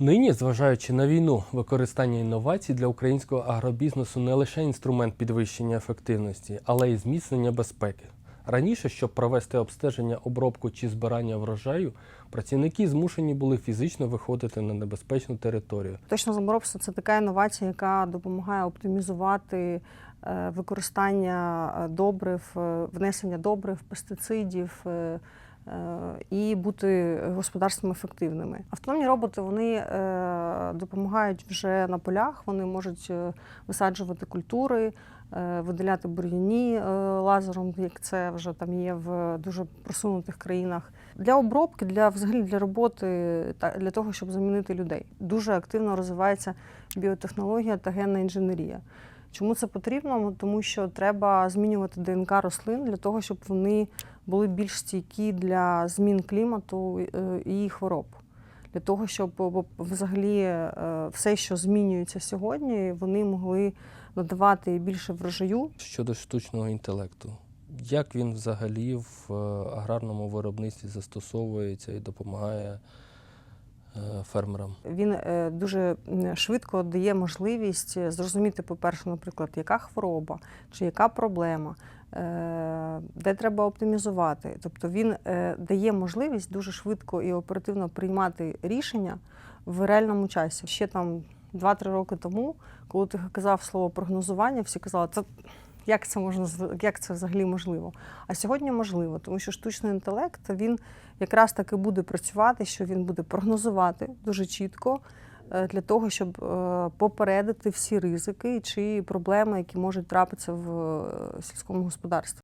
Нині, зважаючи на війну, використання інновацій для українського агробізнесу не лише інструмент підвищення ефективності, але й зміцнення безпеки. Раніше, щоб провести обстеження, обробку чи збирання врожаю, працівники змушені були фізично виходити на небезпечну територію. Точно заморобство це така інновація, яка допомагає оптимізувати е, використання е, добрив, е, внесення добрив, пестицидів. Е, І бути господарством ефективними. Автономні роботи вони е, допомагають вже на полях. Вони можуть е, висаджувати культури, видаляти бур'яні лазером, як це вже там є в дуже просунутих країнах. Для обробки, для взагалі для роботи, для того, щоб замінити людей. Дуже активно розвивається біотехнологія та генна інженерія. Чому це потрібно? Тому що треба змінювати ДНК рослин для того, щоб вони були більш стійкі для змін клімату е, і хвороб. Для того, щоб взагалі е, все, що змінюється сьогодні, вони могли надавати більше врожаю, Щодо штучного інтелекту, як він взагалі в е, аграрному виробництві застосовується і допомагає е, фермерам? Він е, дуже швидко дає можливість е, зрозуміти, по-перше, наприклад, яка хвороба чи яка проблема, е, де треба оптимізувати. Тобто він дає можливість дуже швидко і оперативно приймати рішення в реальному часі. Ще там 2-3 роки тому, коли ти казав слово прогнозування, всі казали, це. Як це можна як це взагалі можливо? А сьогодні можливо, тому що штучний інтелект він якраз таки буде працювати, що він буде прогнозувати дуже чітко е, для того, щоб е, попередити всі ризики чи проблеми, які можуть трапитися в е, сільському господарстві.